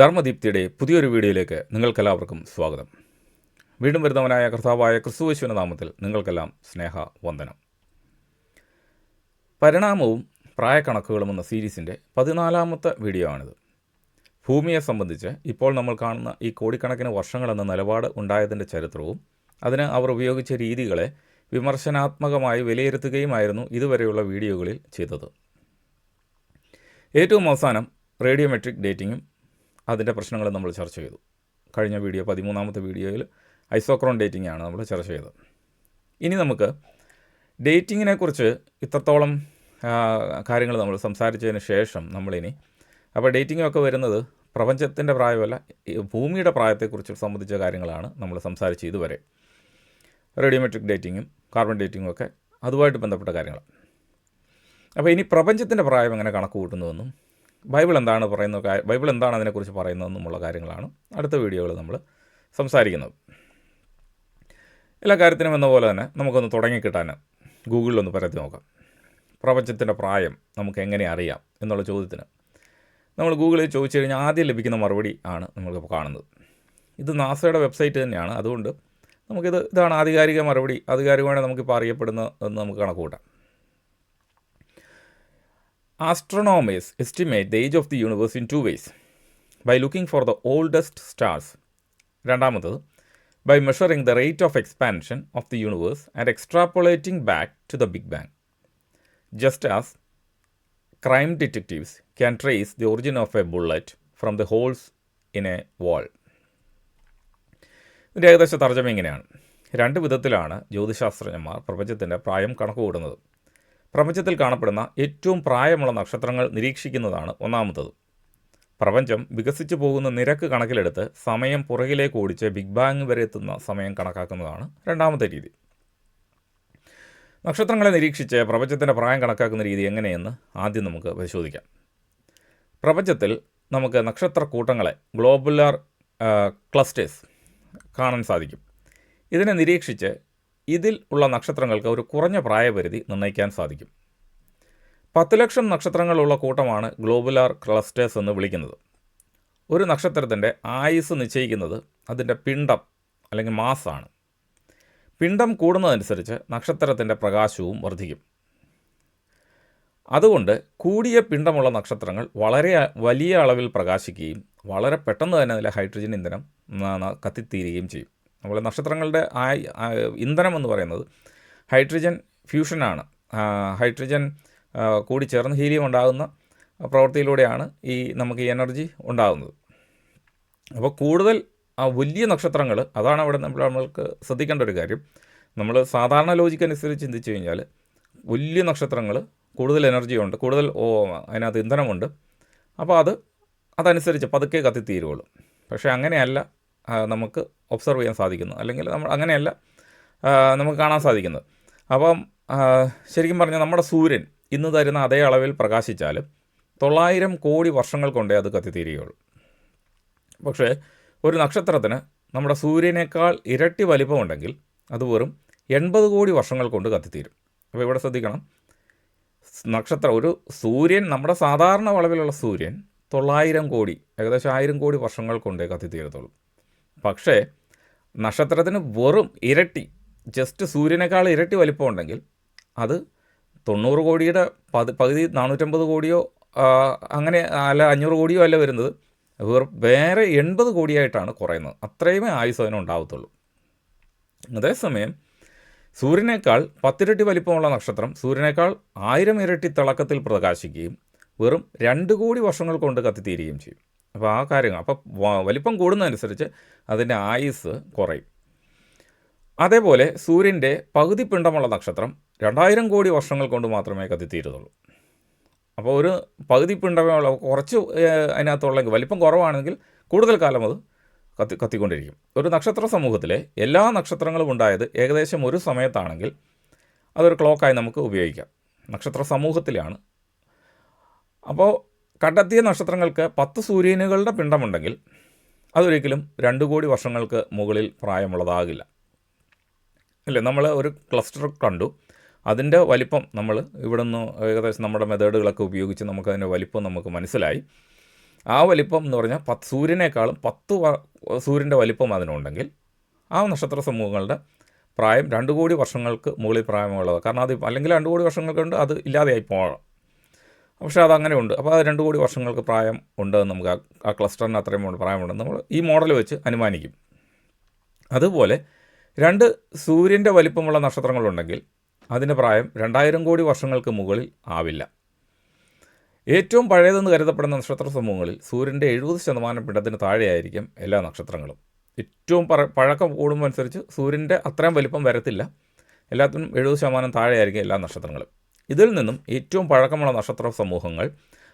ധർമ്മദീപ്തിയുടെ പുതിയൊരു വീഡിയോയിലേക്ക് നിങ്ങൾക്കെല്ലാവർക്കും സ്വാഗതം. വീണ്ടും വരുന്നവനായ കർത്താവായ ക്രിസ്തുവേശുവിന്റെ നാമത്തിൽ നിങ്ങൾക്കെല്ലാം സ്നേഹ വന്ദനം പരിണാമവും പ്രായക്കണക്കുകളും എന്ന സീരീസിന്റെ പതിനാലാമത്തെ വീഡിയോ ആണിത്. ഭൂമിയെ സംബന്ധിച്ച് ഇപ്പോൾ നമ്മൾ കാണുന്ന ഈ കോടിക്കണക്കിന് വർഷങ്ങളെന്ന നിലപാട് ഉണ്ടായതിന്റെ ചരിത്രവും അതിന് അവർ ഉപയോഗിച്ച രീതികളെ വിമർശനാത്മകമായി വിലയിരുത്തുകയുമായിരുന്നു ഇതുവരെയുള്ള വീഡിയോകളിൽ ചെയ്തത്. ഏറ്റവും അവസാനം റേഡിയോമെട്രിക് ഡേറ്റിങ്ങും അതിന്റെ പ്രശ്നങ്ങൾ നമ്മൾ ചർച്ച ചെയ്തു. കഴിഞ്ഞ വീഡിയോ പതിമൂന്നാമത്തെ വീഡിയോയിൽ ഐസോക്രോൺ ഡേറ്റിംഗ് ആണ് നമ്മൾ ചർച്ച ചെയ്തത്. ഇനി നമുക്ക് ഡേറ്റിങ്ങിനെക്കുറിച്ച് ഇത്രത്തോളം കാര്യങ്ങൾ നമ്മൾ സംസാരിച്ചതിന് ശേഷം നമ്മളിനി അപ്പോൾ ഡേറ്റിങ്ങൊക്കെ വരുന്നത് പ്രപഞ്ചത്തിന്റെ പ്രായമല്ല ഭൂമിയുടെ പ്രായത്തെക്കുറിച്ച് സംബന്ധിച്ച കാര്യങ്ങളാണ് നമ്മൾ സംസാരിച്ച് ഇതുവരെ. റേഡിയോമെട്രിക് ഡേറ്റിങ്ങും കാർബൺ ഡേറ്റിങ്ങും ഒക്കെ അതുമായിട്ട് ബന്ധപ്പെട്ട കാര്യങ്ങൾ അപ്പോൾ ഇനി പ്രപഞ്ചത്തിന്റെ പ്രായം എങ്ങനെ കണക്ക് കൂട്ടുന്നുവെന്നും ബൈബിൾ എന്താണ് പറയുന്നത് ബൈബിൾ എന്താണ് അതിനെക്കുറിച്ച് പറയുന്നതെന്നുമുള്ള കാര്യങ്ങളാണ് അടുത്ത വീഡിയോകൾ നമ്മൾ സംസാരിക്കുന്നത്. എല്ലാ കാര്യത്തിനും എന്ന പോലെ തന്നെ നമുക്കൊന്ന് തുടങ്ങിക്കിട്ടാൻ ഗൂഗിളിലൊന്ന് പരത്തി നോക്കാം. പ്രപഞ്ചത്തിന്റെ പ്രായം നമുക്ക് എങ്ങനെ അറിയാം എന്നുള്ള ചോദ്യത്തിന് നമ്മൾ ഗൂഗിളിൽ ചോദിച്ചു കഴിഞ്ഞാൽ ആദ്യം ലഭിക്കുന്ന മറുപടി ആണ് നമ്മളിപ്പോൾ കാണുന്നത്. ഇത് നാസയുടെ വെബ്സൈറ്റ് തന്നെയാണ്. അതുകൊണ്ട് നമുക്കിത് ഇതാണ് ആധികാരിക മറുപടി. ആധികാരികമായി നമുക്കിപ്പോൾ അറിയപ്പെടുന്ന എന്ന് നമുക്ക് കണക്ക് കൂട്ടാം Astronomers estimate the age of the universe in two ways by looking for the oldest stars. രണ്ടാമത്തത് by measuring the rate of expansion of the universe and extrapolating back to the Big Bang. Just as crime detectives can trace the origin of a bullet from the holes in a wall. ഇതിന്റെ ഏകദേശ തർജമ ഇങ്ങനെയാണ് രണ്ട് വിധത്തിലാണ് ജ്യോതിശാസ്ത്രജ്ഞന്മാർ പ്രപഞ്ചത്തിന്റെ പ്രായം കണക്കുകൂടുന്നത് പ്രപഞ്ചത്തിൽ കാണപ്പെടുന്ന ഏറ്റവും പ്രായമുള്ള നക്ഷത്രങ്ങൾ നിരീക്ഷിക്കുന്നതാണ് ഒന്നാമത്തത്. പ്രപഞ്ചം വികസിച്ചു പോകുന്ന നിരക്ക് കണക്കിലെടുത്ത് സമയം പുറകിലേക്ക് ഓടിച്ച് ബിഗ് ബാങ് വരെ എത്തുന്ന സമയം കണക്കാക്കുന്നതാണ് രണ്ടാമത്തെ രീതി. നക്ഷത്രങ്ങളെ നിരീക്ഷിച്ച് പ്രപഞ്ചത്തിന്റെ പ്രായം കണക്കാക്കുന്ന രീതി എങ്ങനെയെന്ന് ആദ്യം നമുക്ക് പരിശോധിക്കാം. പ്രപഞ്ചത്തിൽ നമുക്ക് നക്ഷത്രക്കൂട്ടങ്ങളെ ഗ്ലോബുലാർ ക്ലസ്റ്റേഴ്സ് കാണാൻ സാധിക്കും. ഇതിനെ നിരീക്ഷിച്ച് ഇതിൽ ഉള്ള നക്ഷത്രങ്ങൾക്ക് ഒരു കുറഞ്ഞ പ്രായപരിധി നിർണയിക്കാൻ സാധിക്കും. പത്ത് ലക്ഷം നക്ഷത്രങ്ങളുള്ള കൂട്ടമാണ് ഗ്ലോബുലാർ ക്ലസ്റ്റേഴ്സ് എന്ന് വിളിക്കുന്നത്. ഒരു നക്ഷത്രത്തിന്റെ ആയുസ് നിശ്ചയിക്കുന്നത് അതിന്റെ പിണ്ഡം അല്ലെങ്കിൽ മാസാണ്. പിണ്ഡം കൂടുന്നതനുസരിച്ച് നക്ഷത്രത്തിന്റെ പ്രകാശവും വർദ്ധിക്കും. അതുകൊണ്ട് കൂടിയ പിണ്ഡമുള്ള നക്ഷത്രങ്ങൾ വളരെ വലിയ അളവിൽ പ്രകാശിക്കുകയും വളരെ പെട്ടെന്ന് തന്നെ അതിലെ ഹൈഡ്രജൻ ഇന്ധനം കത്തിത്തീരുകയും ചെയ്യും. അതുപോലെ നക്ഷത്രങ്ങളുടെ ആ, ഇന്ധനം എന്ന് പറയുന്നത് ഹൈഡ്രജൻ ഫ്യൂഷനാണ്. ഹൈഡ്രജൻ കൂടി ചേർന്ന് ഹീലിയം ഉണ്ടാകുന്ന പ്രവൃത്തിയിലൂടെയാണ് ഈ നമുക്ക് ഈ എനർജി ഉണ്ടാകുന്നത്. അപ്പോൾ കൂടുതൽ ആ വലിയ നക്ഷത്രങ്ങൾ അതാണ് അവിടെ നമ്മൾ നമ്മൾക്ക് ശ്രദ്ധിക്കേണ്ട ഒരു കാര്യം. നമ്മൾ സാധാരണ ലോജിക്ക് അനുസരിച്ച് ചിന്തിച്ചു കഴിഞ്ഞാൽ വലിയ നക്ഷത്രങ്ങൾ കൂടുതൽ എനർജിയുണ്ട് കൂടുതൽ ഓ അതിനകത്ത് ഇന്ധനമുണ്ട്. അപ്പോൾ അത് അതനുസരിച്ച് പതുക്കെ കത്തിത്തീരുള്ളൂ പക്ഷേ അങ്ങനെയല്ല. നമുക്ക് ഒബ്സർവ് ചെയ്യാൻ സാധിക്കുന്നു. അല്ലെങ്കിൽ നമ്മൾ അങ്ങനെയല്ല നമുക്ക് കാണാൻ സാധിക്കുന്നത് അപ്പം ശരിക്കും പറഞ്ഞാൽ നമ്മുടെ സൂര്യൻ ഇന്ന് തരുന്ന അതേ അളവിൽ പ്രകാശിച്ചാലും തൊള്ളായിരം കോടി വർഷങ്ങൾ കൊണ്ടേ അത് കത്തിത്തീരുകയുള്ളൂ. പക്ഷേ ഒരു നക്ഷത്രത്തിന് നമ്മുടെ സൂര്യനേക്കാൾ ഇരട്ടി വലിപ്പമുണ്ടെങ്കിൽ അത് വെറും എൺപത് കോടി വർഷങ്ങൾ കൊണ്ട് കത്തിത്തീരും. അപ്പോൾ ഇവിടെ ശ്രദ്ധിക്കണം. നക്ഷത്രം ഒരു സൂര്യൻ നമ്മുടെ സാധാരണ വളവിലുള്ള സൂര്യൻ തൊള്ളായിരം കോടി ഏകദേശം ആയിരം കോടി വർഷങ്ങൾ കൊണ്ടേ കത്തിത്തീരത്തുള്ളൂ. പക്ഷേ നക്ഷത്രത്തിന് വെറും ഇരട്ടി ജസ്റ്റ് സൂര്യനേക്കാൾ ഇരട്ടി വലിപ്പമുണ്ടെങ്കിൽ അത് തൊണ്ണൂറ് കോടിയുടെ പതി പകുതി നാനൂറ്റമ്പത് കോടിയോ അങ്ങനെ അല്ല അഞ്ഞൂറ് കോടിയോ അല്ല വരുന്നത്. വെറും വേറെ എൺപത് കോടിയായിട്ടാണ് കുറയുന്നത്. അത്രയുമേ ആയുസ് അതിനുണ്ടാവത്തുള്ളൂ അതേസമയം സൂര്യനേക്കാൾ പത്തിരട്ടി വലിപ്പമുള്ള നക്ഷത്രം സൂര്യനേക്കാൾ ആയിരം ഇരട്ടി തിളക്കത്തിൽ പ്രകാശിക്കുകയും വെറും രണ്ട് കോടി വർഷങ്ങൾ കൊണ്ട് കത്തിത്തീരുകയും ചെയ്യും. അപ്പോൾ ആ കാര്യങ്ങൾ അപ്പോൾ വലിപ്പം കൂടുന്നതനുസരിച്ച് അതിന്റെ ആയുസ് കുറയും. അതേപോലെ സൂര്യന്റെ പകുതി പിണ്ടമുള്ള നക്ഷത്രം രണ്ടായിരം കോടി വർഷങ്ങൾ കൊണ്ട് മാത്രമേ കത്തിത്തീരുന്നുള്ളൂ. അപ്പോൾ ഒരു പകുതി പിണ്ടമുള്ള കുറച്ച് അതിനകത്തുള്ളെങ്കിൽ വലിപ്പം കുറവാണെങ്കിൽ കൂടുതൽ കാലം അത് കത്തി കത്തിക്കൊണ്ടിരിക്കും. ഒരു നക്ഷത്ര സമൂഹത്തിലെ എല്ലാ നക്ഷത്രങ്ങളും ഉണ്ടായത് ഏകദേശം ഒരു സമയത്താണെങ്കിൽ അതൊരു ക്ലോക്കായി നമുക്ക് ഉപയോഗിക്കാം. നക്ഷത്ര സമൂഹത്തിലാണ്. അപ്പോൾ കണ്ടെത്തിയ നക്ഷത്രങ്ങൾക്ക് പത്ത് സൂര്യനുകളുടെ പിണ്ഡമുണ്ടെങ്കിൽ അതൊരിക്കലും രണ്ട് കോടി വർഷങ്ങൾക്ക് മുകളിൽ പ്രായമുള്ളതാകില്ല. അല്ലേ? നമ്മൾ ഒരു ക്ലസ്റ്റർ കണ്ടു. അതിന്റെ വലിപ്പം നമ്മൾ ഇവിടെ നിന്ന് ഏകദേശം നമ്മുടെ മെത്തേഡുകളൊക്കെ ഉപയോഗിച്ച് നമുക്ക് നമുക്കതിന്റെ വലിപ്പം നമുക്ക് മനസ്സിലായി. ആ വലിപ്പം എന്ന് പറഞ്ഞാൽ പത്ത് സൂര്യനേക്കാളും പത്ത് സൂര്യന്റെ വലിപ്പം അതിനുണ്ടെങ്കിൽ ആ നക്ഷത്ര സമൂഹങ്ങളുടെ പ്രായം രണ്ട് കോടി വർഷങ്ങൾക്ക് മുകളിൽ പ്രായമുള്ളത് കാരണം അത് അല്ലെങ്കിൽ രണ്ട് കോടി വർഷങ്ങൾക്ക് കൊണ്ട് അത് ഇല്ലാതെയായി പോകാം പക്ഷേ അതങ്ങനെ ഉണ്ട്. അപ്പോൾ അത് രണ്ട് കോടി വർഷങ്ങൾക്ക് പ്രായം ഉണ്ടെന്ന് നമുക്ക് ആ- ആ ക്ലസ്റ്ററിന് അത്രയും പ്രായമുണ്ടെന്ന് നമ്മൾ ഈ മോഡൽ വെച്ച് അനുമാനിക്കും. അതുപോലെ രണ്ട് സൂര്യന്റെ വലിപ്പമുള്ള നക്ഷത്രങ്ങളുണ്ടെങ്കിൽ അതിന്റെ പ്രായം രണ്ടായിരം കോടി വർഷങ്ങൾക്ക് മുകളിൽ ആവില്ല. ഏറ്റവും പഴയതെന്ന് കരുതപ്പെടുന്ന നക്ഷത്ര സമൂഹങ്ങളിൽ സൂര്യന്റെ എഴുപത് ശതമാനം പിണ്ടത്തിന് താഴെയായിരിക്കും എല്ലാ നക്ഷത്രങ്ങളും. ഏറ്റവും പറ പഴക്കം കൂടുമ്പോൾ അനുസരിച്ച് സൂര്യന്റെ അത്രയും വലിപ്പം വരത്തില്ല. എല്ലാത്തിനും എഴുപത് ശതമാനം താഴെയായിരിക്കും എല്ലാ നക്ഷത്രങ്ങളും. ഇതിൽ നിന്നും ഏറ്റവും പഴക്കമുള്ള നക്ഷത്ര സമൂഹങ്ങൾ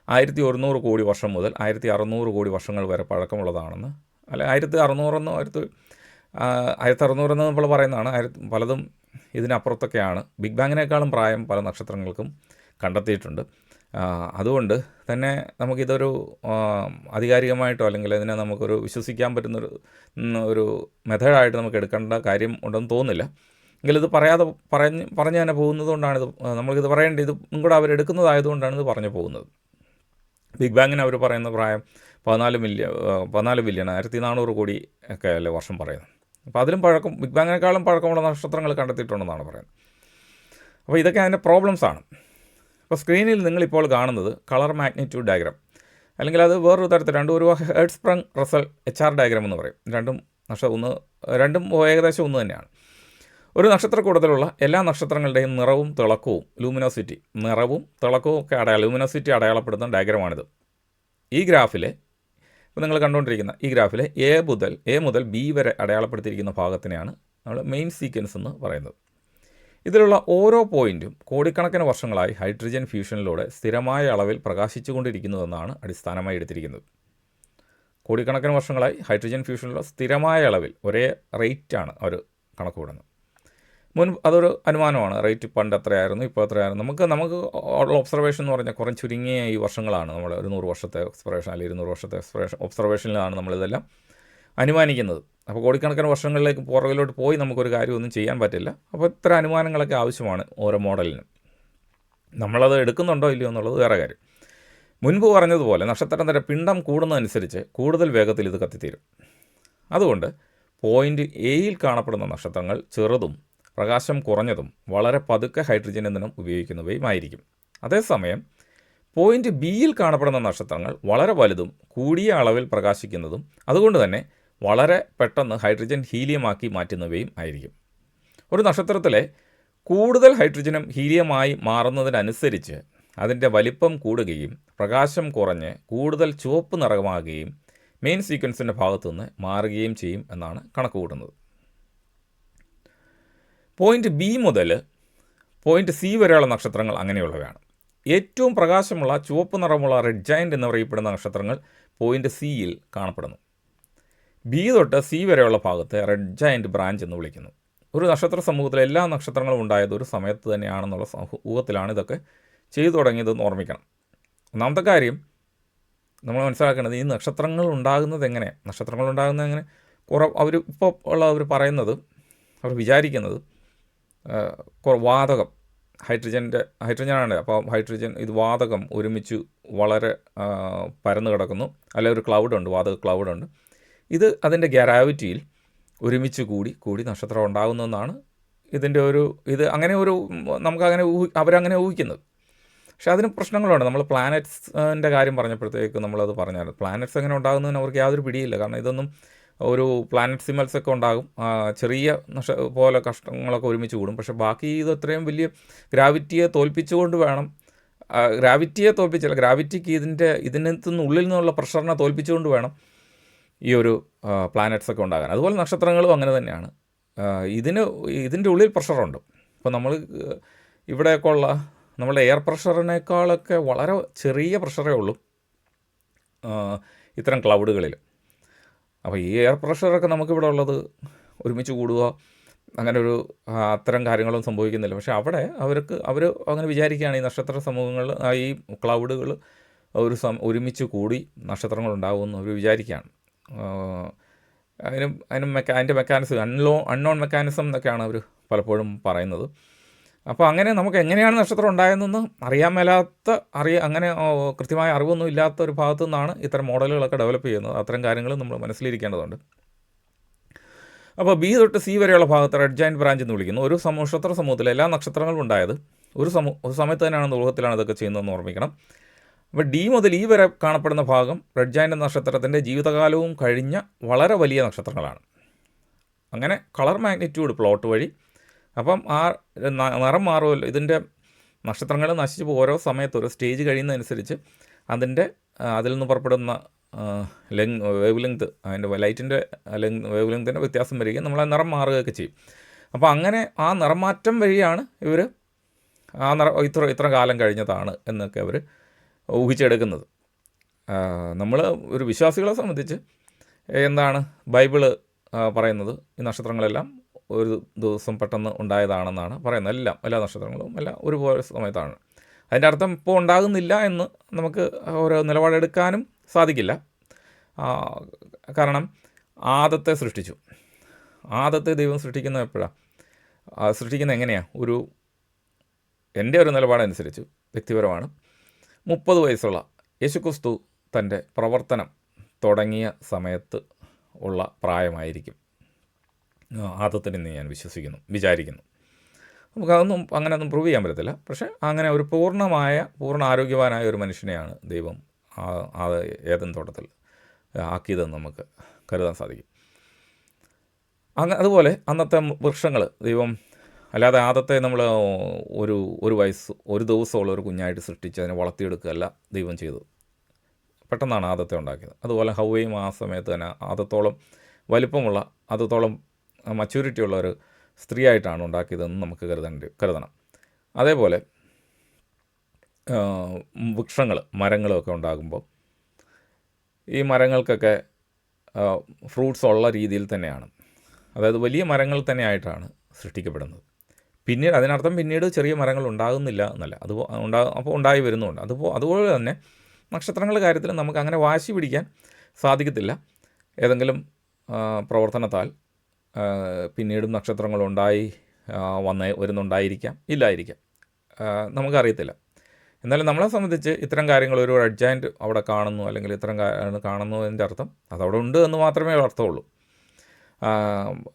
ആയിരത്തി ഒരുന്നൂറ് കോടി വർഷം മുതൽ ആയിരത്തി അറുന്നൂറ് കോടി വർഷങ്ങൾ വരെ പഴക്കമുള്ളതാണെന്ന് അല്ല? ആയിരത്തി അറുന്നൂറെന്നോ ആയിരത്തി ആയിരത്തി അറുന്നൂറെന്ന് നമ്മൾ പറയുന്നതാണ്. ആയിരത്തി പലതും ഇതിനപ്പുറത്തൊക്കെയാണ്. ബിഗ് ബാങ്ങിനേക്കാളും പ്രായം പല നക്ഷത്രങ്ങൾക്കും കണ്ടെത്തിയിട്ടുണ്ട്. അതുകൊണ്ട് തന്നെ നമുക്കിതൊരു ആധികാരികമായിട്ടോ അല്ലെങ്കിൽ ഇതിനെ നമുക്കൊരു വിശ്വസിക്കാൻ പറ്റുന്നൊരു ഒരു മെത്തേഡായിട്ട് നമുക്ക് എടുക്കേണ്ട കാര്യം ഉണ്ടെന്ന് തോന്നുന്നില്ല. എങ്കിലും ഇത് പറയാതെ പറഞ്ഞ് പറഞ്ഞു തന്നെ പോകുന്നത് കൊണ്ടാണ് ഇത് നമ്മൾക്കിത് പറയേണ്ടത്. ഇതും കൂടെ അവരെടുക്കുന്നതായതുകൊണ്ടാണ് ഇത് പറഞ്ഞു പോകുന്നത്. ബിഗ് ബാങ്ങിന് അവർ പറയുന്ന പ്രായം പതിനാല് മില്യൺ പതിനാല് ബില്യൺ ആയിരത്തി നാനൂറ് കോടി ഒക്കെ അല്ലേ വർഷം പറയുന്നത്. അപ്പോൾ അതിലും പഴക്കം ബിഗ് ബാങ്ങിനേക്കാളും പഴക്കമുള്ള നക്ഷത്രങ്ങൾ കണ്ടെത്തിയിട്ടുണ്ടെന്നാണ് പറയുന്നത്. അപ്പോൾ ഇതൊക്കെ അതിന്റെ പ്രോബ്ലംസ് ആണ്. അപ്പോൾ സ്ക്രീനിൽ നിങ്ങളിപ്പോൾ കാണുന്നത് കളർ മാഗ്നിറ്റ്യൂഡ് ഡയഗ്രാം അല്ലെങ്കിൽ അത് വേറൊരു തരത്തിൽ രണ്ടും ഒരു Hertzsprung Russell H R diagram എന്ന് പറയും. രണ്ടും നക്ഷ ഒന്ന് രണ്ടും ഏകദേശം ഒന്ന് തന്നെയാണ്. ഒരു നക്ഷത്രക്കൂടത്തിലുള്ള എല്ലാ നക്ഷത്രങ്ങളുടെയും നിറവും തിളക്കവും ലൂമിനോസിറ്റി നിറവും തിളക്കവും ഒക്കെ അടയാള ലൂമിനോസിറ്റി അടയാളപ്പെടുന്ന ഡയഗ്രമാണിത് ഈ ഗ്രാഫിലെ ഇപ്പോൾ നിങ്ങൾ കണ്ടുകൊണ്ടിരിക്കുന്ന ഈ ഗ്രാഫിലെ എ മുതൽ എ മുതൽ ബി വരെ അടയാളപ്പെടുത്തിയിരിക്കുന്ന ഭാഗത്തിനെയാണ് നമ്മൾ മെയിൻ സീക്വൻസ് എന്ന് പറയുന്നത്. ഇതിലുള്ള ഓരോ പോയിന്റും കോടിക്കണക്കിന് വർഷങ്ങളായി ഹൈഡ്രജൻ ഫ്യൂഷനിലൂടെ സ്ഥിരമായ അളവിൽ പ്രകാശിച്ചുകൊണ്ടിരിക്കുന്നുവെന്നാണ് അടിസ്ഥാനമായി എടുത്തിരിക്കുന്നത്. കോടിക്കണക്കിന് വർഷങ്ങളായി ഹൈഡ്രജൻ ഫ്യൂഷനിലുള്ള സ്ഥിരമായ അളവിൽ ഒരേ റേറ്റാണ് അവർ കണക്ക് കൂടുന്നത് മുൻ അതൊരു അനുമാനമാണ്. റേറ്റ് പണ്ട് എത്രയായിരുന്നു ഇപ്പോൾ എത്രയായിരുന്നു? നമുക്ക് നമുക്ക് ഉള്ള ഒബ്സർവേഷൻ എന്ന് പറഞ്ഞാൽ കുറേ ചുരുങ്ങിയ ഈ വർഷങ്ങളാണ് നമ്മൾ ഒരു നൂറ് വർഷത്തെ എക്സ്പ്രേഷൻ അല്ലെങ്കിൽ ഇരുന്നൂറ് വർഷത്തെ എക്സ്പ്രേഷൻ ഒബ്സർവേഷനിലാണ് നമ്മളിതെല്ലാം അനുമാനിക്കുന്നത്. അപ്പോൾ കോടിക്കണക്കിന് വർഷങ്ങളിലേക്ക് പുറകിലോട്ട് പോയി നമുക്കൊരു കാര്യമൊന്നും ചെയ്യാൻ പറ്റില്ല. അപ്പോൾ ഇത്ര അനുമാനങ്ങളൊക്കെ ആവശ്യമാണ് ഓരോ മോഡലിനും. നമ്മളത് എടുക്കുന്നുണ്ടോ ഇല്ലയോ എന്നുള്ളത് വേറെ കാര്യം. മുൻപ് പറഞ്ഞതുപോലെ നക്ഷത്രത്തിന്റെ പിണ്ഡം കൂടുന്നതനുസരിച്ച് കൂടുതൽ വേഗത്തിൽ ഇത് കത്തിത്തീരും. അതുകൊണ്ട് പോയിന്റ് എയിൽ കാണപ്പെടുന്ന നക്ഷത്രങ്ങൾ ചെറുതും പ്രകാശം കുറഞ്ഞതും വളരെ പതുക്കെ ഹൈഡ്രജൻ ഇന്ധനം ഉപയോഗിക്കുന്നവയുമായിരിക്കും. അതേസമയം പോയിന്റ് ബിയിൽ കാണപ്പെടുന്ന നക്ഷത്രങ്ങൾ വളരെ വലുതും കൂടിയ അളവിൽ പ്രകാശിക്കുന്നതും അതുകൊണ്ട് തന്നെ വളരെ പെട്ടെന്ന് ഹൈഡ്രജൻ ഹീലിയമാക്കി മാറ്റുന്നവയും ആയിരിക്കും. ഒരു നക്ഷത്രത്തിലെ കൂടുതൽ ഹൈഡ്രജനും ഹീലിയമായി മാറുന്നതിനനുസരിച്ച് അതിന്റെ വലിപ്പം കൂടുകയും പ്രകാശം കുറഞ്ഞ് കൂടുതൽ ചുവപ്പ് നിറമാകുകയും മെയിൻ സീക്വൻസിന്റെ ഭാഗത്തുനിന്ന് മാറുകയും ചെയ്യും എന്നാണ് കണക്ക് കൂട്ടുന്നത് പോയിന്റ് ബി മുതൽ പോയിന്റ് സി വരെയുള്ള നക്ഷത്രങ്ങൾ അങ്ങനെയുള്ളവയാണ്. ഏറ്റവും പ്രകാശമുള്ള ചുവപ്പ് നിറമുള്ള റെഡ് ജയന്റ് എന്ന് പറയപ്പെടുന്ന നക്ഷത്രങ്ങൾ പോയിന്റ് സിയിൽ കാണപ്പെടുന്നു. ബി തൊട്ട് സി വരെയുള്ള ഭാഗത്തെ റെഡ് ജയന്റ് ബ്രാഞ്ച് എന്ന് വിളിക്കുന്നു. ഒരു നക്ഷത്ര സമൂഹത്തിലെ എല്ലാ നക്ഷത്രങ്ങളും ഉണ്ടായത് ഒരു സമയത്ത് തന്നെയാണെന്നുള്ള സമൂഹത്തിലാണ് ഇതൊക്കെ ചെയ്തു തുടങ്ങിയതെന്ന് ഓർമ്മിക്കണം. ഒന്നാമത്തെ കാര്യം നമ്മൾ മനസ്സിലാക്കേണ്ടത് ഈ നക്ഷത്രങ്ങൾ ഉണ്ടാകുന്നത് എങ്ങനെ? നക്ഷത്രങ്ങൾ ഉണ്ടാകുന്നത് എങ്ങനെ? കുറവ് അവർ ഇപ്പോൾ ഉള്ള അവർ പറയുന്നത് അവർ വിചാരിക്കുന്നത് വാതകം. ഹൈഡ്രജന്റെ ഹൈഡ്രജനാണ് അപ്പോൾ ഹൈഡ്രജൻ ഇത് വാതകം ഒരുമിച്ച് വളരെ പരന്നു കിടക്കുന്നു. അല്ലെ ഒരു ക്ലൗഡുണ്ട് വാതക ക്ലൗഡുണ്ട്. ഇത് അതിന്റെ ഗ്രാവിറ്റിയിൽ ഒരുമിച്ച് കൂടി കൂടി നക്ഷത്രം ഉണ്ടാകുന്നതെന്നാണ് ഇതിന്റെ ഒരു ഇത് അങ്ങനെ ഒരു നമുക്കങ്ങനെ ഊഹി അവരങ്ങനെ ഊഹിക്കുന്നത്. പക്ഷേ അതിന് പ്രശ്നങ്ങളുണ്ട്. നമ്മൾ പ്ലാനറ്റ്സിന്റെ കാര്യം പറഞ്ഞപ്പോഴത്തേക്ക് നമ്മളത് പറഞ്ഞായിരുന്നു. പ്ലാനറ്റ്സ് എങ്ങനെ ഉണ്ടാകുന്നതിന് അവർക്ക് യാതൊരു പിടിയില്ല. കാരണം ഇതൊന്നും ഒരു പ്ലാനറ്റ് സിമൽസ് ഒക്കെ ഉണ്ടാകും. ചെറിയ പോലെ കഷ്ടങ്ങളൊക്കെ ഒരുമിച്ച് കൂടും. പക്ഷേ ബാക്കി ഇത് അത്രയും വലിയ ഗ്രാവിറ്റിയെ തോൽപ്പിച്ചുകൊണ്ട് വേണം. ഗ്രാവിറ്റിയെ തോൽപ്പിച്ചല്ല ഗ്രാവിറ്റിക്ക് ഇതിന്റെ ഇതിനകത്തുനിന്ന് ഉള്ളിൽ നിന്നുള്ള പ്രഷറിനെ തോൽപ്പിച്ചുകൊണ്ട് വേണം ഈ ഒരു പ്ലാനറ്റ്സ് ഒക്കെ ഉണ്ടാകാൻ. അതുപോലെ നക്ഷത്രങ്ങളും അങ്ങനെ തന്നെയാണ്. ഇതിന് ഇതിന്റെ ഉള്ളിൽ പ്രഷറുണ്ട് അപ്പോൾ നമ്മൾ ഇവിടെയൊക്കെ ഉള്ള നമ്മുടെ എയർ പ്രഷറിനേക്കാളൊക്കെ വളരെ ചെറിയ പ്രഷറേ ഉള്ളൂ. ഇത്തരം ക്ലൗഡുകളിൽ അപ്പോൾ ഈ എയർ പ്രഷറൊക്കെ നമുക്കിവിടെ ഉള്ളത് ഒരുമിച്ച് കൂടുക അങ്ങനെ ഒരു അത്തരം കാര്യങ്ങളൊന്നും സംഭവിക്കുന്നില്ല. പക്ഷേ അവിടെ അവർക്ക് അവർ അങ്ങനെ വിചാരിക്കുകയാണ് ഈ നക്ഷത്ര സമൂഹങ്ങൾ ഈ ക്ലൗഡുകൾ ഒരു സം ഒരുമിച്ച് കൂടി നക്ഷത്രങ്ങൾ ഉണ്ടാകുമെന്ന് അവർ വിചാരിക്കുകയാണ്. അതിന് അതിന് മെക്കാ അതിന്റെ മെക്കാനിസം അൺലോ അൺനോൺ മെക്കാനിസം എന്നൊക്കെയാണ് അവർ പലപ്പോഴും പറയുന്നത്. അപ്പോൾ അങ്ങനെ നമുക്ക് എങ്ങനെയാണ് നക്ഷത്രം ഉണ്ടായതെന്ന് അറിയാൻ മേലാത്ത അറിയ അങ്ങനെ കൃത്യമായ അറിവൊന്നും ഇല്ലാത്ത ഒരു ഭാഗത്തു നിന്നാണ് ഇത്തരം മോഡലുകളൊക്കെ ഡെവലപ്പ് ചെയ്യുന്നത്. അത്തരം കാര്യങ്ങൾ നമ്മൾ മനസ്സിലിരിക്കേണ്ടതുണ്ട്. അപ്പോൾ ബി തൊട്ട് സി വരെയുള്ള ഭാഗത്ത് റെഡ് ജൈന്റ് ബ്രാഞ്ച് എന്ന് വിളിക്കുന്നു. ഒരു സമൂഹ നക്ഷത്ര സമൂഹത്തിൽ എല്ലാ നക്ഷത്രങ്ങളും ഉണ്ടായത് ഒരു സമൂ ഒരു സമയത്ത് തന്നെയാണ് ഊഹത്തിലാണ് ഇതൊക്കെ ചെയ്യുന്നതെന്ന് ഓർമ്മിക്കണം. അപ്പോൾ ഡി മുതൽ ഈ വരെ കാണപ്പെടുന്ന ഭാഗം റെഡ് ജൈന്റ് നക്ഷത്രത്തിന്റെ ജീവിതകാലവും കഴിഞ്ഞ വളരെ വലിയ നക്ഷത്രങ്ങളാണ്. അങ്ങനെ കളർ മാഗ്നിറ്റ്യൂഡ് പ്ലോട്ട് വഴി അപ്പം ആ നിറം മാറുമല്ലോ. ഇതിന്റെ നക്ഷത്രങ്ങൾ നശിച്ചു പോകും. ഓരോ സമയത്ത് ഓരോ സ്റ്റേജ് കഴിയുന്നതനുസരിച്ച് അതിന്റെ അതിൽ നിന്ന് പുറപ്പെടുന്ന ലെങ് വേവ് ലെങ്ത് അതിന്റെ ലൈറ്റിന്റെ ലെങ് വേവ് ലെങ്തിന്റെ വ്യത്യാസം വരികയും നമ്മൾ ആ നിറം മാറുകയൊക്കെ ചെയ്യും. അപ്പോൾ അങ്ങനെ ആ നിറമാറ്റം വഴിയാണ് ഇവർ ആ നിറ ഇത്ര ഇത്ര കാലം കഴിഞ്ഞതാണ് എന്നൊക്കെ അവർ ഊഹിച്ചെടുക്കുന്നത്. നമ്മൾ ഒരു വിശ്വാസികളെ സംബന്ധിച്ച് എന്താണ് ബൈബിൾ പറയുന്നത് ഈ നക്ഷത്രങ്ങളെല്ലാം? ഒരു ദിവസം പെട്ടെന്ന് ഉണ്ടായതാണെന്നാണ് പറയുന്നത്. എല്ലാം എല്ലാ നക്ഷത്രങ്ങളും എല്ലാം ഒരുപോലെ സമയത്താണ്. അതിന്റെ അർത്ഥം ഇപ്പോൾ ഉണ്ടാകുന്നില്ല എന്ന് നമുക്ക് ഒരു നിലപാടെടുക്കാനും സാധിക്കില്ല. കാരണം ആദത്തെ സൃഷ്ടിച്ചു. ആദത്തെ ദൈവം സൃഷ്ടിക്കുന്നത് എപ്പോഴാണ് സൃഷ്ടിക്കുന്നത് എങ്ങനെയാണ് ഒരു എന്റെ ഒരു നിലപാടനുസരിച്ച് വ്യക്തിപരമാണ്. മുപ്പത് വയസ്സുള്ള യേശുക്രിസ്തു തന്റെ പ്രവർത്തനം തുടങ്ങിയ സമയത്ത് ഉള്ള പ്രായമായിരിക്കും. ആദത്തിനെന്ന് ഞാൻ വിശ്വസിക്കുന്നു വിചാരിക്കുന്നു. നമുക്ക് അതൊന്നും അങ്ങനെയൊന്നും പ്രൂവ് ചെയ്യാൻ പറ്റത്തില്ല. പക്ഷേ അങ്ങനെ ഒരു പൂർണമായ പൂർണ ആരോഗ്യവാനായ ഒരു മനുഷ്യനെയാണ് ദൈവം ആ ഏതൻ തോട്ടത്തിൽ ആക്കിയതെന്ന് നമുക്ക് കരുതാൻ സാധിക്കും. അങ്ങ അതുപോലെ അന്നത്തെ വൃക്ഷങ്ങൾ ദൈവം അല്ലാതെ ആദത്തെ നമ്മൾ ഒരു ഒരു വയസ്സ് ഒരു ദിവസമുള്ള ഒരു കുഞ്ഞായിട്ട് സൃഷ്ടിച്ച് അതിനെ വളർത്തിയെടുക്കുകയല്ല ദൈവം ചെയ്തു. പെട്ടെന്നാണ് ആദത്തെ ഉണ്ടാക്കിയത്. അതുപോലെ ഹൗവയും ആ സമയത്ത് തന്നെ ആദത്തോളം വലിപ്പമുള്ള അതത്തോളം മച്യൂരിറ്റി ഉള്ള ഒരു സ്ത്രീ ആയിട്ടാണ് ഉണ്ടാക്കിയതെന്ന് നമുക്ക് കരുതേണ്ടി കരുതണം. അതേപോലെ വൃക്ഷങ്ങൾ മരങ്ങളൊക്കെ ഉണ്ടാകുമ്പോൾ ഈ മരങ്ങൾക്കൊക്കെ ഫ്രൂട്ട്സ് ഉള്ള രീതിയിൽ തന്നെയാണ്. അതായത് വലിയ മരങ്ങൾ തന്നെ ആയിട്ടാണ് സൃഷ്ടിക്കപ്പെടുന്നത്. പിന്നീട് അതിനർത്ഥം പിന്നീട് ചെറിയ മരങ്ങൾ ഉണ്ടാകുന്നില്ല എന്നല്ല. അത് ഉണ്ടാ അപ്പോൾ ഉണ്ടായി വരുന്നുണ്ട്. അതുപോ അതുപോലെ തന്നെ നക്ഷത്രങ്ങളുടെ കാര്യത്തിൽ നമുക്ക് അങ്ങനെ വാശി പിടിക്കാൻ സാധിക്കത്തില്ല. ഏതെങ്കിലും പ്രവർത്തനത്താൽ പിന്നീടും നക്ഷത്രങ്ങളുണ്ടായി വന്ന് വരുന്നുണ്ടായിരിക്കാം ഇല്ലായിരിക്കാം. നമുക്കറിയത്തില്ല. എന്നാലും നമ്മളെ സംബന്ധിച്ച് ഇത്തരം കാര്യങ്ങൾ ഒരു അഡ്ജാന്റ് അവിടെ കാണുന്നു അല്ലെങ്കിൽ ഇത്തരം കാണുന്നു എന്നതിന്റെ അർത്ഥം അതവിടെ ഉണ്ട് എന്ന് മാത്രമേ അർത്ഥമുള്ളൂ.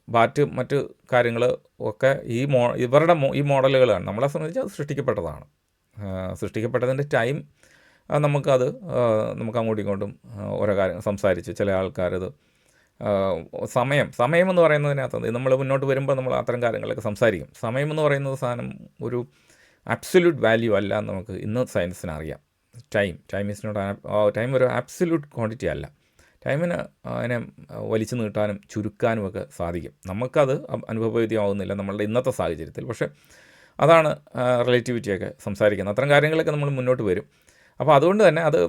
ബാറ്റ് മറ്റ് കാര്യങ്ങൾ ഒക്കെ ഈ മോ ഇവരുടെ ഈ മോഡലുകളാണ്. നമ്മളെ സംബന്ധിച്ച് അത് സൃഷ്ടിക്കപ്പെട്ടതാണ്. സൃഷ്ടിക്കപ്പെട്ടതിന്റെ ടൈം നമുക്കത് നമുക്ക് അങ്ങോട്ടും ഇങ്ങോട്ടും ഓരോ കാര്യം സംസാരിച്ച് ചില ആൾക്കാരത് സമയം സമയം എന്ന് പറയുന്നതിനകത്ത് നമ്മൾ മുന്നോട്ട് വരുമ്പോൾ നമ്മൾ അത്തരം കാര്യങ്ങളൊക്കെ സംസാരിക്കും. സമയം എന്ന് പറയുന്നത് സാധനം ഒരു അബ്സല്യൂട്ട് വാല്യൂ അല്ല എന്ന് നമുക്ക് ഇന്ന് സയൻസിന് അറിയാം. Time time is not time ഒരു അബ്സല്യൂട്ട് ക്വാണ്ടിറ്റി അല്ല. ടൈമിന് അതിനെ വലിച്ചു നീട്ടാനും ചുരുക്കാനും ഒക്കെ സാധിക്കും. നമുക്കത് അനുഭവവേദ്യമാവുന്നില്ല നമ്മളുടെ ഇന്നത്തെ സാഹചര്യത്തിൽ. പക്ഷേ അതാണ് റിലേറ്റിവിറ്റിയൊക്കെ സംസാരിക്കുന്നത്. അത്തരം കാര്യങ്ങളൊക്കെ നമ്മൾ മുന്നോട്ട് വരും. അപ്പോൾ അതുകൊണ്ട് തന്നെ അത്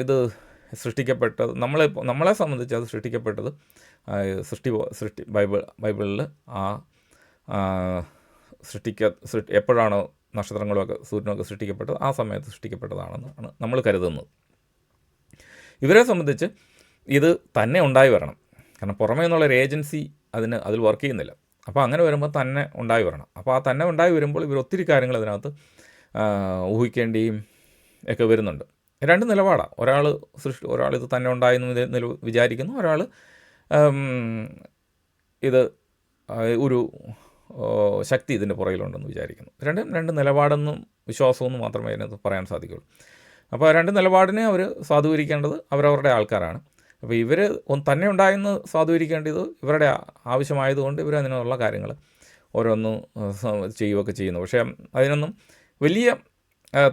ഇത് സൃഷ്ടിക്കപ്പെട്ടത് നമ്മളെ നമ്മളെ സംബന്ധിച്ച് അത് സൃഷ്ടിക്കപ്പെട്ടത് സൃഷ്ടി സൃഷ്ടി ബൈബിൾ ബൈബിളിൽ ആ സൃഷ്ടിക്ക സൃഷ്ടി എപ്പോഴാണോ നക്ഷത്രങ്ങളൊക്കെ സൂര്യനൊക്കെ സൃഷ്ടിക്കപ്പെട്ടത് ആ സമയത്ത് സൃഷ്ടിക്കപ്പെട്ടതാണെന്നാണ് നമ്മൾ കരുതുന്നത്. ഇവരെ സംബന്ധിച്ച് ഇത് തന്നെ ഉണ്ടായി വരണം. കാരണം പുറമേ നിന്നുള്ള ഒരു ഏജൻസി അതിന് അതിൽ വർക്ക് ചെയ്യുന്നില്ല. അപ്പോൾ അങ്ങനെ വരുമ്പോൾ തന്നെ ഉണ്ടായി വരണം. അപ്പോൾ ആ തന്നെ ഉണ്ടായി വരുമ്പോൾ ഇവർ ഒത്തിരി കാര്യങ്ങൾ അതിനകത്ത് ഊഹിക്കേണ്ടിയും ഒക്കെ വരുന്നുണ്ട്. രണ്ട് നിലപാടാണ് ഒരാൾ സൃഷ്ടി ഒരാൾ ഇത് തന്നെ ഉണ്ടായെന്ന് നില വിചാരിക്കുന്നു. ഒരാൾ ഇത് ഒരു ശക്തി ഇതിന്റെ പുറകിലുണ്ടെന്ന് വിചാരിക്കുന്നു. രണ്ടും രണ്ട് നിലപാടെന്നും വിശ്വാസമെന്നും മാത്രമേ അതിനകത്ത് പറയാൻ സാധിക്കുള്ളൂ. അപ്പോൾ രണ്ട് നിലപാടിനെ അവർ സാധൂകരിക്കേണ്ടത് അവരവരുടെ ആൾക്കാരാണ്. അപ്പോൾ ഇവർ തന്നെ ഉണ്ടായെന്ന് സാധൂകരിക്കേണ്ടത് ഇവരുടെ ആവശ്യമായതുകൊണ്ട് ഇവർ അതിനുള്ള കാര്യങ്ങൾ ഓരോന്നും ചെയ്യുകയൊക്കെ ചെയ്യുന്നു. പക്ഷേ അതിനൊന്നും വലിയ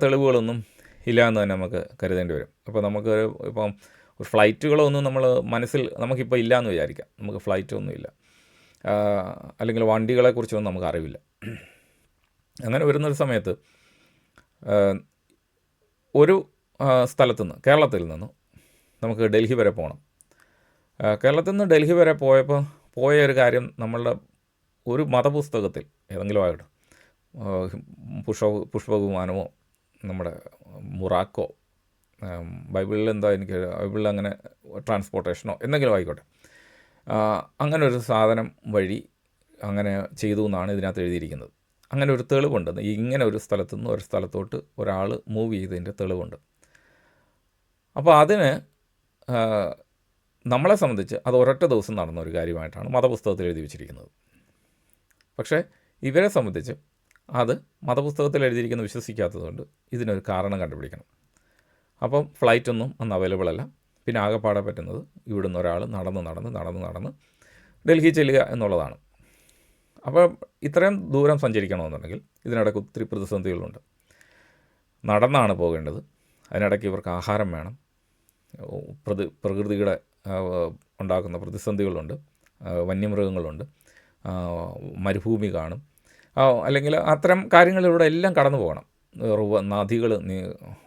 തെളിവുകളൊന്നും ഇല്ല എന്ന് തന്നെ നമുക്ക് കരുതേണ്ടി വരും. അപ്പോൾ നമുക്ക് ഇപ്പം ഫ്ലൈറ്റുകളൊന്നും നമ്മൾ മനസ്സിൽ നമുക്കിപ്പോൾ ഇല്ല എന്ന് വിചാരിക്കാം. നമുക്ക് ഫ്ലൈറ്റ് ഒന്നുമില്ല അല്ലെങ്കിൽ വണ്ടികളെക്കുറിച്ചൊന്നും നമുക്ക് അറിവില്ല. അങ്ങനെ വരുന്നൊരു സമയത്ത് ഒരു സ്ഥലത്തു നിന്ന് കേരളത്തിൽ നിന്ന് നമുക്ക് ഡൽഹി വരെ പോകണം കേരളത്തിൽ നിന്ന് ഡൽഹി വരെ പോയപ്പോൾ പോയ ഒരു കാര്യം നമ്മളുടെ ഒരു മതപുസ്തകത്തിൽ ഏതെങ്കിലും ആയിട്ട് പുഷ്പ പുഷ്പവിമാനമോ നമ്മുടെ മുറാക്കോ ബൈബിളിൽ എന്താ എനിക്ക് ബൈബിളിൽ അങ്ങനെ ട്രാൻസ്പോർട്ടേഷനോ എന്തെങ്കിലും ആയിക്കോട്ടെ. അങ്ങനെ ഒരു സാധനം വഴി അങ്ങനെ ചെയ്തു എന്നാണ് ഇതിനകത്ത് എഴുതിയിരിക്കുന്നത്. അങ്ങനെ ഒരു തെളിവുണ്ട്. ഇങ്ങനെ ഒരു സ്ഥലത്തു നിന്ന് ഒരു സ്ഥലത്തോട്ട് ഒരാൾ മൂവ് ചെയ്തതിന്റെ തെളിവുണ്ട്. അപ്പോൾ അതിന് നമ്മളെ സംബന്ധിച്ച് അത് ഒരൊറ്റ ദിവസം നടന്ന ഒരു കാര്യമായിട്ടാണ് മതപുസ്തകത്തിൽ എഴുതി വെച്ചിരിക്കുന്നത്. പക്ഷേ ഇവരെ സംബന്ധിച്ച് അത് മതപുസ്തകത്തിൽ എഴുതിയിരിക്കുന്ന വിശ്വസിക്കാത്തതുകൊണ്ട് ഇതിനൊരു കാരണം കണ്ടുപിടിക്കണം. അപ്പം ഫ്ലൈറ്റൊന്നും അന്ന് അവൈലബിൾ അല്ല. പിന്നെ ആകെപ്പാടെ പറ്റുന്നത് ഇവിടുന്ന് ഒരാൾ നടന്ന് നടന്ന് നടന്ന് നടന്ന് ഡൽഹി ചെല്ലുക എന്നുള്ളതാണ്. അപ്പോൾ ഇത്രയും ദൂരം സഞ്ചരിക്കണമെന്നുണ്ടെങ്കിൽ ഇതിനിടയ്ക്ക് ഒത്തിരി പ്രതിസന്ധികളുണ്ട്. നടന്നാണ് പോകേണ്ടത്. അതിനിടയ്ക്ക് ഇവർക്ക് ആഹാരം വേണം. പ്രതി പ്രകൃതിയുടെ ഉണ്ടാക്കുന്ന പ്രതിസന്ധികളുണ്ട്. വന്യമൃഗങ്ങളുണ്ട്. മരുഭൂമി കാണും. അല്ലെങ്കിൽ അത്തരം കാര്യങ്ങളിലൂടെ എല്ലാം കടന്നു പോകണം. നദികൾ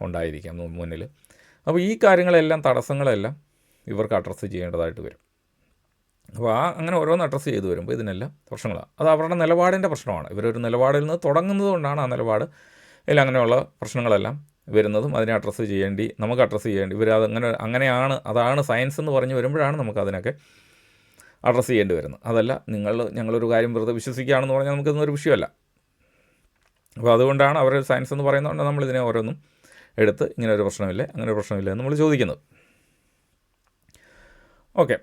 ഉണ്ടായിരിക്കാം മുന്നിൽ. അപ്പോൾ ഈ കാര്യങ്ങളെല്ലാം തടസ്സങ്ങളെല്ലാം ഇവർക്ക് അഡ്രസ്സ് ചെയ്യേണ്ടതായിട്ട് വരും. അപ്പോൾ ആ അങ്ങനെ ഓരോന്ന് അഡ്രസ്സ് ചെയ്ത് വരുമ്പോൾ ഇതിനെല്ലാം പ്രശ്നങ്ങളാണ്. അത് അവരുടെ നിലപാടിന്റെ പ്രശ്നമാണ്. ഇവരൊരു നിലപാടിൽ നിന്ന് തുടങ്ങുന്നത് കൊണ്ടാണ് ആ നിലപാട്. ഇതിൽ അങ്ങനെയുള്ള പ്രശ്നങ്ങളെല്ലാം വരുന്നതും അതിനെ അഡ്രസ്സ് ചെയ്യേണ്ടി നമുക്ക് അഡ്രസ്സ് ചെയ്യേണ്ടി ഇവർ അതങ്ങനെ അങ്ങനെയാണ് അതാണ് സയൻസ് എന്ന് പറഞ്ഞ് വരുമ്പോഴാണ് നമുക്ക് അതിനൊക്കെ അഡ്രസ്സ് ചെയ്യേണ്ടി വരുന്നത് അതല്ല നിങ്ങൾ ഞങ്ങളൊരു കാര്യം വെറുതെ വിശ്വസിക്കുകയാണെന്ന് പറഞ്ഞാൽ നമുക്കിതൊന്നും ഒരു വിഷയമല്ല. അപ്പോൾ അതുകൊണ്ടാണ് അവർ സയൻസ് എന്ന് പറയുന്നതുകൊണ്ട് നമ്മളിതിനെ ഓരോന്നും എടുത്ത് ഇങ്ങനെ ഒരു പ്രശ്നമില്ല അങ്ങനെ ഒരു പ്രശ്നമില്ല നമ്മൾ ചോദിക്കുന്നത്. ഓക്കെ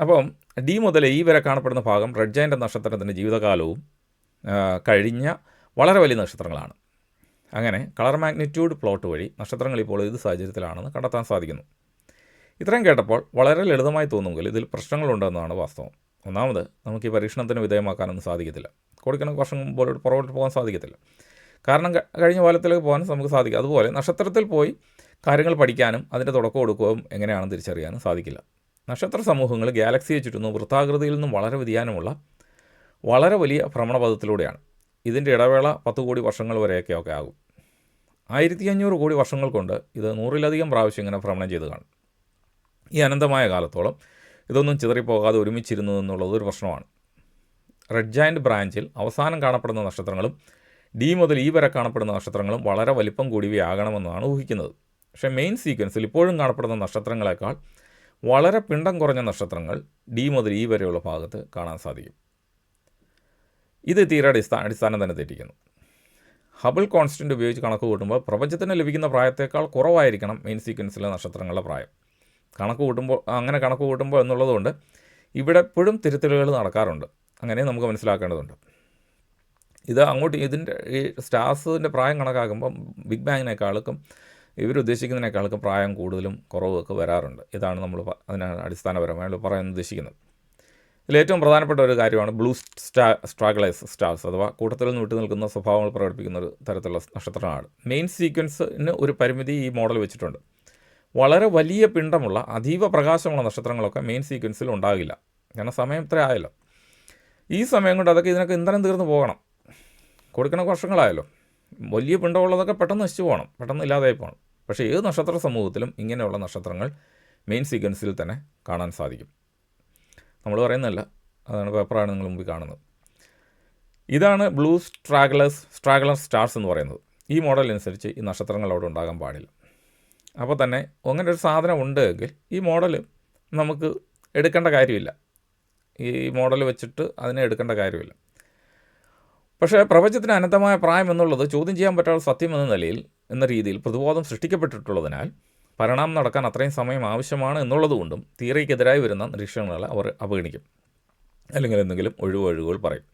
അപ്പം ഡി മുതൽ ഇ വരെ കാണപ്പെടുന്ന ഭാഗം റെഡ് ജയന്റ് നക്ഷത്രത്തിന്റെ ജീവിതകാലവും കഴിഞ്ഞ വളരെ വലിയ നക്ഷത്രങ്ങളാണ്. അങ്ങനെ കളർ മാഗ്നിറ്റ്യൂഡ് പ്ലോട്ട് വഴി നക്ഷത്രങ്ങൾ ഇപ്പോൾ ഏത് സാഹചര്യത്തിലാണെന്ന് കണ്ടെത്താൻ സാധിക്കുന്നു. ഇത്രയും കേട്ടപ്പോൾ വളരെ ലളിതമായി തോന്നുമെങ്കിൽ ഇതിൽ പ്രശ്നങ്ങളുണ്ടെന്നാണ് വാസ്തവം. ഒന്നാമത് നമുക്ക് ഈ പരീക്ഷണത്തിന് വിധേയമാക്കാനൊന്നും സാധിക്കത്തില്ല. കോടിക്കണക്ക് വർഷം മുമ്പോട്ട് പുറകോട്ട് പോകാൻ സാധിക്കത്തില്ല. കാരണം കഴിഞ്ഞ കാലത്തിലേക്ക് പോകാൻ നമുക്ക് സാധിക്കും അതുപോലെ നക്ഷത്രത്തിൽ പോയി കാര്യങ്ങൾ പഠിക്കാനും അതിന്റെ തുടക്കം കൊടുക്കുകയും എങ്ങനെയാണെന്ന് തിരിച്ചറിയാനും സാധിക്കില്ല. നക്ഷത്ര സമൂഹങ്ങൾ ഗാലക്സിയെ ചുറ്റുന്നു വൃത്താകൃതിയിൽ നിന്നും വളരെ വ്യതിയാനമുള്ള വളരെ വലിയ ഭ്രമണപഥത്തിലൂടെയാണ്. ഇതിന്റെ ഇടവേള പത്ത് കോടി വർഷങ്ങൾ വരെയൊക്കെ ഒക്കെ ആകും. ആയിരത്തി അഞ്ഞൂറ് കോടി വർഷങ്ങൾ കൊണ്ട് ഇത് നൂറിലധികം പ്രാവശ്യം ഇങ്ങനെ ഭ്രമണം ചെയ്ത് കാണും. ഈ അനന്തമായ കാലത്തോളം ഇതൊന്നും ചിതറിപ്പോകാതെ ഒരുമിച്ചിരുന്നു എന്നുള്ളത് ഒരു പ്രശ്നമാണ്. റെഡ് ജയന്റ് ബ്രാഞ്ചിൽ അവസാനം കാണപ്പെടുന്ന നക്ഷത്രങ്ങളും ഡി മുതൽ ഈ വരെ കാണപ്പെടുന്ന നക്ഷത്രങ്ങളും വളരെ വലിപ്പം കൂടിയവയാകണമെന്നാണ് ഊഹിക്കുന്നത്. പക്ഷേ മെയിൻ സീക്വൻസിൽ ഇപ്പോഴും കാണപ്പെടുന്ന നക്ഷത്രങ്ങളെക്കാൾ വളരെ പിണ്ടം കുറഞ്ഞ നക്ഷത്രങ്ങൾ ഡി മുതൽ ഈ വരെയുള്ള ഭാഗത്ത് കാണാൻ സാധിക്കും. ഇത് തീരെ അടിസ്ഥാന അടിസ്ഥാനം തന്നെ തെറ്റിക്കുന്നു. ഹബിൾ കോൺസ്റ്റന്റ് ഉപയോഗിച്ച് കണക്ക് കൂട്ടുമ്പോൾ പ്രപഞ്ചത്തിന് ലഭിക്കുന്ന പ്രായത്തേക്കാൾ കുറവായിരിക്കണം മെയിൻ സീക്വൻസിലെ നക്ഷത്രങ്ങളുടെ പ്രായം. കണക്ക് കൂട്ടുമ്പോൾ അങ്ങനെ കണക്ക് കൂട്ടുമ്പോൾ എന്നുള്ളതുകൊണ്ട് ഇവിടെ എപ്പോഴും തിരുത്തലുകൾ നടക്കാറുണ്ട്. അങ്ങനെ നമുക്ക് മനസ്സിലാക്കേണ്ടതുണ്ട്. ഇത് അങ്ങോട്ട് ഇതിന്റെ ഈ സ്റ്റാർസിന്റെ പ്രായം കണക്കാക്കുമ്പം ബിഗ് ബാങ്ങിനേക്കാൾക്കും ഇവരുദ്ദേശിക്കുന്നതിനേക്കാൾക്കും പ്രായം കൂടുതലും കുറവൊക്കെ വരാറുണ്ട്. ഇതാണ് നമ്മൾ അതിനാണ് അടിസ്ഥാനപരമായിട്ട് അടിസ്ഥാനപരമായി പറയാൻ ഉദ്ദേശിക്കുന്നത്. ഇതിലേറ്റവും പ്രധാനപ്പെട്ട ഒരു കാര്യമാണ് ബ്ലൂ സ്റ്റാ സ്ട്രാഗ്ലൈസ് സ്റ്റാർസ് അഥവാ കൂട്ടത്തിൽ നിന്ന് വിട്ടു നിൽക്കുന്ന സ്വഭാവങ്ങൾ പ്രകടിപ്പിക്കുന്ന ഒരു തരത്തിലുള്ള നക്ഷത്രമാണ് മെയിൻ സീക്വൻസിന് ഒരു പരിമിതി ഈ മോഡൽ വെച്ചിട്ടുണ്ട്. വളരെ വലിയ പിണ്ടമുള്ള അതീവ പ്രകാശമുള്ള നക്ഷത്രങ്ങളൊക്കെ മെയിൻ സീക്വൻസിൽ ഉണ്ടാകില്ല. കാരണം സമയം ഇത്ര ആയല്ലോ. ഈ സമയം കൊണ്ട് അതൊക്കെ ഇതിനൊക്കെ ഇന്ധനം തീർന്നു പോകണം. കൊടുക്കണ വർഷങ്ങളായല്ലോ. വലിയ പിണ്ടമുള്ളതൊക്കെ പെട്ടെന്ന് നശിച്ചു പോകണം. പെട്ടെന്ന് ഇല്ലാതായി പോകണം. പക്ഷേ ഏത് നക്ഷത്ര സമൂഹത്തിലും ഇങ്ങനെയുള്ള നക്ഷത്രങ്ങൾ മെയിൻ സീക്വൻസിൽ തന്നെ കാണാൻ സാധിക്കും. നമ്മൾ പറയുന്നതല്ല. അതാണ് പേപ്പറാണ് നിങ്ങൾ മുമ്പിൽ കാണുന്നത്. ഇതാണ് ബ്ലൂ സ്ട്രാഗ്ലേഴ്സ് സ്ട്രാഗ്ലർ സ്റ്റാർസ് എന്ന് പറയുന്നത്. ഈ മോഡൽ അനുസരിച്ച് ഈ നക്ഷത്രങ്ങൾ അവിടെ ഉണ്ടാകാൻ പാടില്ല. അപ്പോൾ തന്നെ അങ്ങനെ ഒരു സാധനം ഉണ്ട് എങ്കിൽ ഈ മോഡൽ നമുക്ക് എടുക്കേണ്ട കാര്യമില്ല. ഈ മോഡൽ വെച്ചിട്ട് അതിനെ എടുക്കേണ്ട കാര്യമില്ല. പക്ഷേ പ്രപഞ്ചത്തിന് അനന്തമായ പ്രായം എന്നുള്ളത് ചോദ്യം ചെയ്യാൻ പറ്റാത്ത സത്യം എന്ന നിലയിൽ എന്ന രീതിയിൽ പ്രതിബോധം സൃഷ്ടിക്കപ്പെട്ടിട്ടുള്ളതിനാൽ പരിണാമം നടക്കാൻ അത്രയും സമയം ആവശ്യമാണ് എന്നുള്ളതുകൊണ്ടും തീറയ്ക്കെതിരായി വരുന്ന നിരീക്ഷണങ്ങളെ അവർ അവഗണിക്കും. അല്ലെങ്കിൽ എന്തെങ്കിലും ഒഴിവൊഴിവുകൾ പറയും.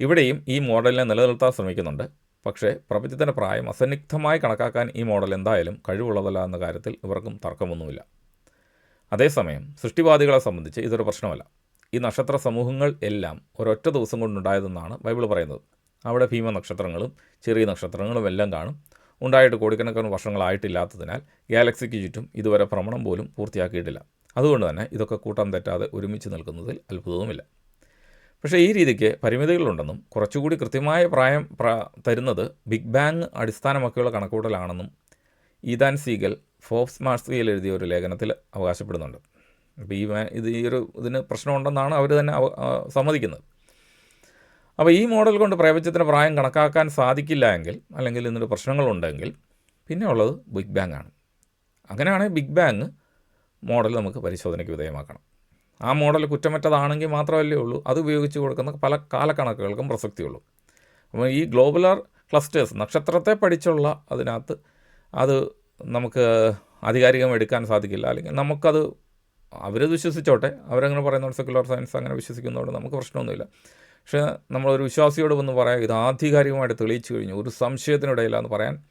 ഇവിടെയും ഈ മോഡലിനെ നിലനിർത്താൻ ശ്രമിക്കുന്നുണ്ട്. പക്ഷേ പ്രപഞ്ചത്തിന്റെ പ്രായം അസന്നിഗ്ധമായി കണക്കാക്കാൻ ഈ മോഡൽ എന്തായാലും കഴിവുള്ളതല്ല എന്ന കാര്യത്തിൽ ഇവർക്കും തർക്കമൊന്നുമില്ല. അതേസമയം സൃഷ്ടിവാദികളെ സംബന്ധിച്ച് ഇതൊരു പ്രശ്നമല്ല. ഈ നക്ഷത്ര സമൂഹങ്ങൾ എല്ലാം ഒരൊറ്റ ദിവസം കൊണ്ടുണ്ടായതെന്നാണ് ബൈബിൾ പറയുന്നത്. അവിടെ ഭീമ നക്ഷത്രങ്ങളും ചെറിയ നക്ഷത്രങ്ങളും എല്ലാം കാണും. ഉണ്ടായിട്ട് കോടിക്കണക്കിന് വർഷങ്ങളായിട്ടില്ലാത്തതിനാൽ ഗാലക്സിക്ക് ചുറ്റും ഇതുവരെ ഭ്രമണം പോലും പൂർത്തിയാക്കിയിട്ടില്ല. അതുകൊണ്ട് തന്നെ ഇതൊക്കെ കൂട്ടം തെറ്റാതെ ഒരുമിച്ച് നിൽക്കുന്നതിൽ അത്ഭുതവുമില്ല. പക്ഷേ ഈ രീതിക്ക് പരിമിതികളുണ്ടെന്നും കുറച്ചുകൂടി കൃത്യമായ പ്രായം പ്ര തരുന്നത് ബിഗ് ബാങ് അടിസ്ഥാനമാക്കിയുള്ള കണക്കുകൂട്ടലാണെന്നും ഈദാൻ സീഗൽ ഫോബ്സ് മാർസിയിൽ എഴുതിയ ഒരു ലേഖനത്തിൽ അവകാശപ്പെടുന്നുണ്ട്. അപ്പോൾ ഈ ഇത് ഈ ഒരു ഇതിന് പ്രശ്നമുണ്ടെന്നാണ് അവർ തന്നെ സമ്മതിക്കുന്നത്. അപ്പോൾ ഈ മോഡൽ കൊണ്ട് പ്രപഞ്ചത്തിന് പ്രായം കണക്കാക്കാൻ സാധിക്കില്ല എങ്കിൽ അല്ലെങ്കിൽ ഇന്നൊരു പ്രശ്നങ്ങളുണ്ടെങ്കിൽ പിന്നെ ഉള്ളത് ബിഗ് ബാങ് ആണ്. അങ്ങനെയാണെങ്കിൽ ബിഗ് ബാങ് മോഡൽ നമുക്ക് പരിശോധനയ്ക്ക് വിധേയമാക്കണം. ആ മോഡൽ കുറ്റമറ്റതാണെങ്കിൽ മാത്രമല്ലേ ഉള്ളൂ. അത് ഉപയോഗിച്ച് കൊടുക്കുന്ന പല കാലക്കണക്കുകൾക്കും പ്രസക്തിയുള്ളൂ. അപ്പോൾ ഈ ഗ്ലോബുലർ ക്ലസ്റ്റേഴ്സ് നക്ഷത്രത്തെ പഠിച്ചുള്ള അതിനകത്ത് അത് നമുക്ക് ആധികാരികം എടുക്കാൻ സാധിക്കില്ല. അല്ലെങ്കിൽ നമുക്കത് അവരത് വിശ്വസിച്ചോട്ടെ. അവരങ്ങനെ പറയുന്ന സെക്കുലർ സയൻസ് അങ്ങനെ വിശ്വസിക്കുന്നതുകൊണ്ട് നമുക്ക് പ്രശ്നമൊന്നുമില്ല. പക്ഷേ നമ്മളൊരു വിശ്വാസിയോട് വന്ന് പറയാം ഇത് ആധികാരികമായിട്ട് തെളിയിച്ചു കഴിഞ്ഞു. ഒരു സംശയത്തിനിടയിലാന്ന് പറയാൻ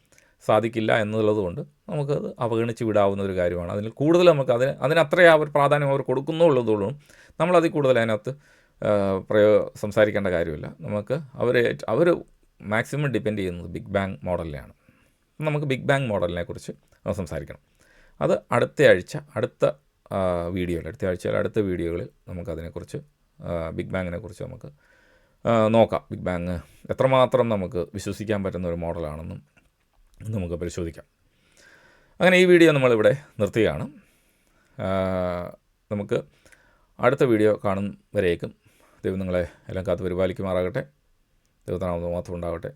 സാധിക്കില്ല എന്നുള്ളതുകൊണ്ട് നമുക്കത് അവഗണിച്ച് വിടാവുന്ന ഒരു കാര്യമാണ്. അതിൽ കൂടുതൽ നമുക്ക് അതിന് അതിനത്രേ ആ ഒരു പ്രാധാന്യം അവർ കൊടുക്കുന്നുള്ളതുകൊണ്ടും നമ്മളതിൽ കൂടുതൽ അതിനകത്ത് പ്രയോ സംസാരിക്കേണ്ട കാര്യമില്ല. നമുക്ക് അവർ അവർ മാക്സിമം ഡിപ്പെൻഡ് ചെയ്യുന്നത് ബിഗ് ബാങ് മോഡലിനെയാണ്. നമുക്ക് ബിഗ് ബാങ് മോഡലിനെ കുറിച്ച് സംസാരിക്കണം. അത് അടുത്ത ആഴ്ച അടുത്ത വീഡിയോയിൽ അടുത്ത ആഴ്ചയിൽ അടുത്ത വീഡിയോകളിൽ നമുക്കതിനെക്കുറിച്ച് ബിഗ് ബാങ്ങിനെ കുറിച്ച് നമുക്ക് നോക്കാം. ബിഗ് ബാങ് എത്രമാത്രം നമുക്ക് വിശ്വസിക്കാൻ പറ്റുന്ന ഒരു മോഡലാണെന്നും നമുക്ക് പരിശോധിക്കാം അങ്ങനെ ഈ വീഡിയോ നമ്മളിവിടെ നിർത്തുകയാണ്. നമുക്ക് അടുത്ത വീഡിയോ കാണും വരേക്കും. ദൈവം നിങ്ങളെ എല്ലാം കാത്തു പരിപാലിക്കുമാറാകട്ടെ ദൈവത്തിനാമത് മാത്രം ഉണ്ടാകട്ടെ.